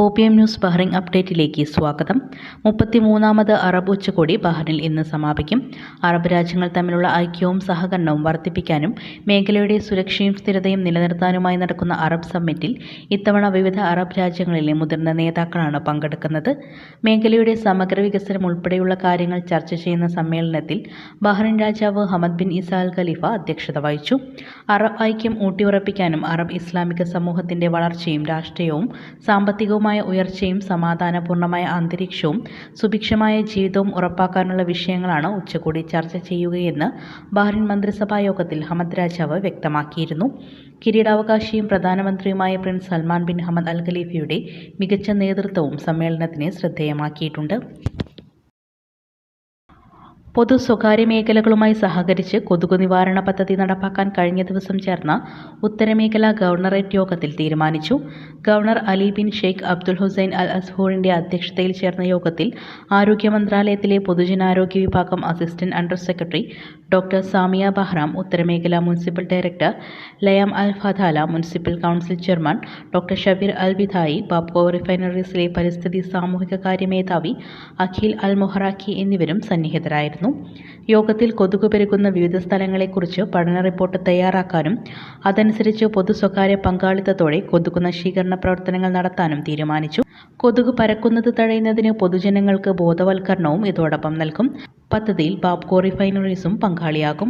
four P M news Bahrain അപ്ഡേറ്റിലേക്ക് സ്വാഗതം. മുപ്പത്തിമൂന്നാമത് Arab ഉച്ചകോടി ബഹ്റിനിൽ ഇന്ന് സമാപിക്കും. അറബ് രാജ്യങ്ങൾ തമ്മിലുള്ള ഐക്യവും സഹകരണവും വർദ്ധിപ്പിക്കാനും മേഖലയുടെ സുരക്ഷയും സ്ഥിരതയും നിലനിർത്താനുമായി നടക്കുന്ന അറബ് സമ്മിറ്റിൽ ഇത്തവണ വിവിധ അറബ് രാജ്യങ്ങളിലെ മുതിർന്ന നേതാക്കളാണ് പങ്കെടുക്കുന്നത്. മേഖലയുടെ സമഗ്ര വികസനം ഉൾപ്പെടെയുള്ള കാര്യങ്ങൾ ചർച്ച ചെയ്യുന്ന സമ്മേളനത്തിൽ ബഹ്റിൻ രാജാവ് ഹമദ് ബിൻ ഇസാൽ ഖലീഫ അധ്യക്ഷത വഹിച്ചു. അറബ് ഐക്യം ഊട്ടിയുറപ്പിക്കാനും അറബ് ഇസ്ലാമിക സമൂഹത്തിന്റെ വളർച്ചയും രാഷ്ട്രീയവും സാമ്പത്തികവുമായ ഉയർച്ചയും സമാധാനപൂർണമായ അന്തരീക്ഷവും സുഭിക്ഷമായ ജീവിതവും ഉറപ്പാക്കാനുള്ള വിഷയങ്ങളാണ് ഉച്ചകോടി ചർച്ച ചെയ്യുകയെന്ന് ബഹ്റിൻ മന്ത്രിസഭാ യോഗത്തിൽ ഹമദ് രാജാവ് വ്യക്തമാക്കിയിരുന്നു. കിരീടാവകാശിയും പ്രധാനമന്ത്രിയുമായ prince Salman bin Hamad Al ഖലീഫയുടെ മികച്ച നേതൃത്വവും സമ്മേളനത്തിനെ ശ്രദ്ധേയമാക്കിയിട്ടുണ്ട്. പൊതു സ്വകാര്യ മേഖലകളുമായി സഹകരിച്ച് കൊതുകു നിവാരണ പദ്ധതി നടപ്പാക്കാൻ കഴിഞ്ഞ ദിവസം ചേർന്ന ഉത്തരമേഖല ഗവർണറേറ്റ് യോഗത്തിൽ തീരുമാനിച്ചു. Governor Ali bin Sheikh Abdul Hussain Al അസ്ഹൂറിന്റെ അധ്യക്ഷതയിൽ ചേർന്ന യോഗത്തിൽ ആരോഗ്യ മന്ത്രാലയത്തിലെ പൊതുജനാരോഗ്യ വിഭാഗം assistant under secretary doctor Samia Bahram ഉത്തരമേഖല municipal director ലയാം Al Fadala municipal council chairman doctor Shabbir Al ബിധായി Bapco റിഫൈനറീസിലെ പരിസ്ഥിതി സാമൂഹിക കാര്യ മേധാവി അഖിൽ അൽ മൊഹറാഖി എന്നിവരും സന്നിഹിതരായിരുന്നു. യോഗത്തിൽ കൊതുക് പെരുകുന്ന വിവിധ സ്ഥലങ്ങളെക്കുറിച്ച് പഠന റിപ്പോർട്ട് തയ്യാറാക്കാനും അതനുസരിച്ച് പൊതു സ്വകാര്യ പങ്കാളിത്തത്തോടെ കൊതുക് നശീകരണ പ്രവർത്തനങ്ങൾ നടത്താനും തീരുമാനിച്ചു. കൊതുക് പരക്കുന്നത് തടയുന്നതിന് പൊതുജനങ്ങൾക്ക് ബോധവൽക്കരണവും ഇതോടൊപ്പം നൽകും. പദ്ധതിയിൽ ബാബ്കോ റിഫൈനറീസും പങ്കാളിയാകും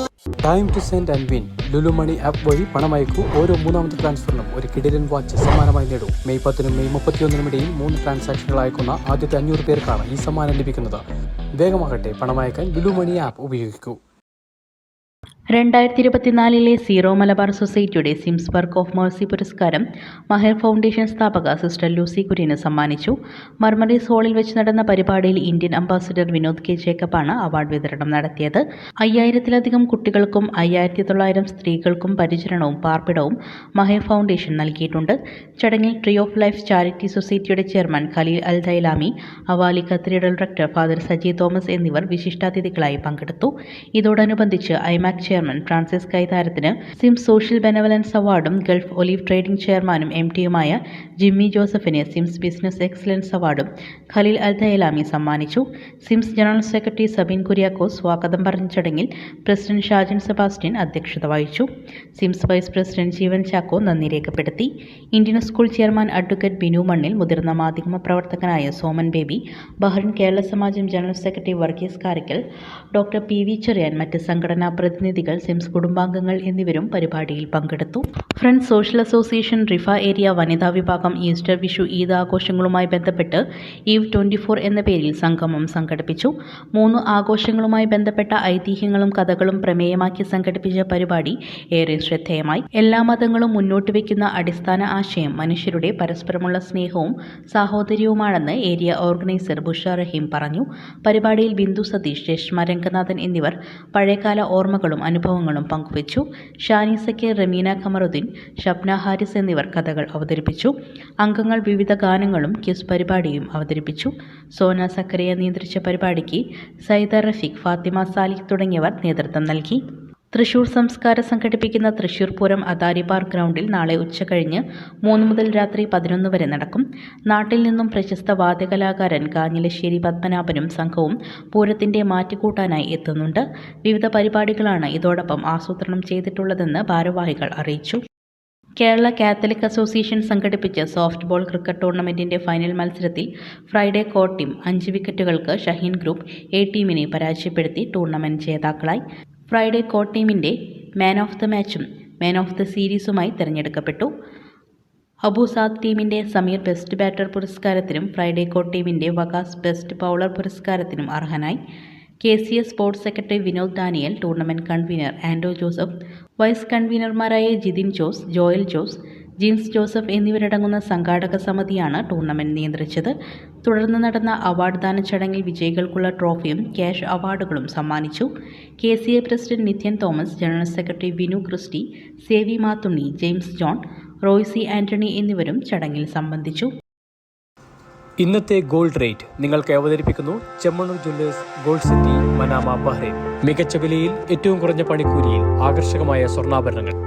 Time to send and win Lulu money app വഴി പണമയക്കൂ. ഓരോ മൂന്നാമത്തെ ട്രാൻസ്ഫറിനും ഒരു കിടിലൻ വാച്ച് സമ്മാനമായി നേടൂ. മെയ് പത്തിനും മെയ് മുപ്പത്തിയൊന്നിനും ഇടയിൽ മൂന്ന് ട്രാൻസാക്ഷനുകൾ അയക്കുന്ന ആദ്യത്തെ അഞ്ഞൂറ് പേർക്കാണ് ഈ സമ്മാനം ലഭിക്കുന്നത്. വേഗമാകട്ടെ പണമയക്കാൻ ലുലു മണി ആപ്പ് ഉപയോഗിക്കൂ. രണ്ടായിരത്തി ഇരുപത്തിനാലിലെ സീറോ മലബാർ സൊസൈറ്റിയുടെ സിംസ് വർക്ക് ഓഫ് മേഴ്സി പുരസ്കാരം മഹർ ഫൗണ്ടേഷൻ സ്ഥാപക സിസ്റ്റർ ലൂസി കുര്യന് സമ്മാനിച്ചു. മർമറീസ് ഹാളിൽ വെച്ച് നടന്ന പരിപാടിയിൽ ഇന്ത്യൻ അംബാസിഡർ വിനോദ് കെ ജേക്കബാണ് അവാർഡ് വിതരണം നടത്തിയത്. അയ്യായിരത്തിലധികം കുട്ടികൾക്കും അയ്യായിരത്തി തൊള്ളായിരം സ്ത്രീകൾക്കും പരിചരണവും പാർപ്പിടവും മഹർ ഫൗണ്ടേഷൻ നൽകിയിട്ടുണ്ട്. ചടങ്ങിൽ ട്രീ ഓഫ് ലൈഫ് ചാരിറ്റി സൊസൈറ്റിയുടെ chairman Khalil Al Dailami Awali cathedral director father Saji Thomas എന്നിവർ വിശിഷ്ടാതിഥികളായി പങ്കെടുത്തു. ഇതോടനുബന്ധിച്ച് ഐമാക് ചെയർമാൻ ഫ്രാൻസിസ് കൈതാരത്തിന് സിം സോഷ്യൽ ബെനവലൻസ് അവാർഡും ഗൾഫ് ഒലീവ് ട്രേഡിംഗ് ചെയർമാനും എം ടിയുമായ ജിമ്മി ജോസഫിന് സിംസ് ബിസിനസ് എക്സലൻസ് അവാർഡും ഖലീൽ അൽ ദയലാമി സമ്മാനിച്ചു. SIMS general secretary Sabeen Kuriakose സ്വാഗതം പറഞ്ഞ ചടങ്ങിൽ പ്രസിഡന്റ് ഷാജിൻ സെബാസ്റ്റ്യൻ അധ്യക്ഷത വഹിച്ചു. SIMS vice president Jeevan Chacko നന്ദി രേഖപ്പെടുത്തി. Indian school chairman advocate Binu Mannil മുതിർന്ന മാധ്യമ പ്രവർത്തകനായ Soman Baby Bahrain Kerala Samajam general secretary Varghese Karakkal doctor P V Cherian മറ്റ് സംഘടനാ പ്രതിനിധികൾ സിംസ് കുടുംബാംഗങ്ങൾ എന്നിവരും പരിപാടിയിൽ പങ്കെടുത്തു. Friends social association Riffa area വനിതാ വിഭാഗം ഈസ്റ്റർ വിഷു ഈദ് ആഘോഷങ്ങളുമായി ബന്ധപ്പെട്ട് ഈവ് ട്വന്റി ഫോർ എന്ന പേരിൽ സംഗമം സംഘടിപ്പിച്ചു. മൂന്ന് ആഘോഷങ്ങളുമായി ബന്ധപ്പെട്ട ഐതിഹ്യങ്ങളും കഥകളും പ്രമേയമാക്കി സംഘടിപ്പിച്ച പരിപാടി ഏറെ ശ്രദ്ധേയമായി. എല്ലാ മതങ്ങളും മുന്നോട്ട് വയ്ക്കുന്ന അടിസ്ഥാന ആശയം മനുഷ്യരുടെ പരസ്പരമുള്ള സ്നേഹവും സാഹോദര്യവുമാണെന്ന് ഏരിയ ഓർഗനൈസർ ബുഷ റഹീം പറഞ്ഞു. പരിപാടിയിൽ ബിന്ദു സതീഷ് രശ്മ രംഗനാഥൻ എന്നിവർ പഴയകാല ഓർമ്മകളും അനുഭവങ്ങളും പങ്കുവച്ചു. ഷാനി റമീന ഖമറുദ്ദീൻ ഷബ്ന ഹാരിസ് എന്നിവർ കഥകൾ അവതരിപ്പിച്ചു. അംഗങ്ങൾ വിവിധ ഗാനങ്ങളും ക്യൂസ് പരിപാടിയും അവതരിപ്പിച്ചു. സോന സക്കറിയ നിയന്ത്രിച്ച പരിപാടിക്ക് സൈദർ റഫീഖ് ഫാത്തിമ സാലിഖ് തുടങ്ങിയവർ നേതൃത്വം നൽകി. തൃശൂർ സംസ്കാരം സംഘടിപ്പിക്കുന്ന തൃശൂർ പൂരം അദാരി പാർക്ക് ഗ്രൗണ്ടിൽ നാളെ ഉച്ച കഴിഞ്ഞ് മൂന്ന് മുതൽ രാത്രി പതിനൊന്ന് വരെ നടക്കും. നാട്ടിൽ നിന്നും പ്രശസ്ത വാദ്യകലാകാരൻ കാഞ്ഞിലശ്ശേരി പത്മനാഭനും സംഘവും പൂരത്തിന്റെ മാറ്റിക്കൂട്ടാനായി എത്തുന്നുണ്ട്. വിവിധ പരിപാടികളാണ് ഇതോടൊപ്പം ആസൂത്രണം ചെയ്തിട്ടുള്ളതെന്ന് ഭാരവാഹികൾ അറിയിച്ചു. കേരള കാത്തലിക് അസോസിയേഷൻ സംഘടിപ്പിച്ച സോഫ്റ്റ് ബോൾ ക്രിക്കറ്റ് ടൂർണമെന്റിന്റെ ഫൈനൽ മത്സരത്തിൽ ഫ്രൈഡേ കോർ ടീം അഞ്ച് വിക്കറ്റുകൾക്ക് ഷഹീൻ ഗ്രൂപ്പ് എ ടീമിനെ പരാജയപ്പെടുത്തി ടൂർണമെന്റ് ജേതാക്കളായി. ഫ്രൈഡേ കോട്ട് ടീമിന്റെ മാൻ ഓഫ് ദ മാച്ചും മാൻ ഓഫ് ദ സീരീസുമായി തിരഞ്ഞെടുക്കപ്പെട്ടു. അബുസാദ് ടീമിന്റെ സമീർ ബെസ്റ്റ് ബാറ്റർ പുരസ്കാരത്തിനും ഫ്രൈഡേ കോട്ട് ടീമിന്റെ വകാസ് ബെസ്റ്റ് ബൗളർ പുരസ്കാരത്തിനും അർഹനായി. K C S sports secretary Vinod Daniel tournament convener Ando Joseph vice കൺവീനർമാരായ Jithin Jose Joel Jose Jins Joseph എന്നിവരടങ്ങുന്ന സംഘാടക സമിതിയാണ് ടൂർണമെന്റ് നിയന്ത്രിച്ചത്. തുടർന്ന് നടന്ന അവാർഡ് ദാന ചടങ്ങിൽ വിജയികൾക്കുള്ള ട്രോഫിയും ക്യാഷ് അവാർഡുകളും സമ്മാനിച്ചു. K C A president Nithyan Thomas general secretary Vinu Christy Sevi Mathunni James John Roysi Antony എന്നിവരും ചടങ്ങിൽ സംബന്ധിച്ചു. ഇന്നത്തെ ഗോൾഡ് റേറ്റ് നിങ്ങൾക്ക് അവതരിപ്പിക്കുന്നു Chemmanur jewellers gold city Manama Bahrain. മികച്ച വിലയിൽ ഏറ്റവും കുറഞ്ഞ പണിക്കൂലിയിൽ ആകർഷകമായ സ്വർണാഭരണങ്ങൾ.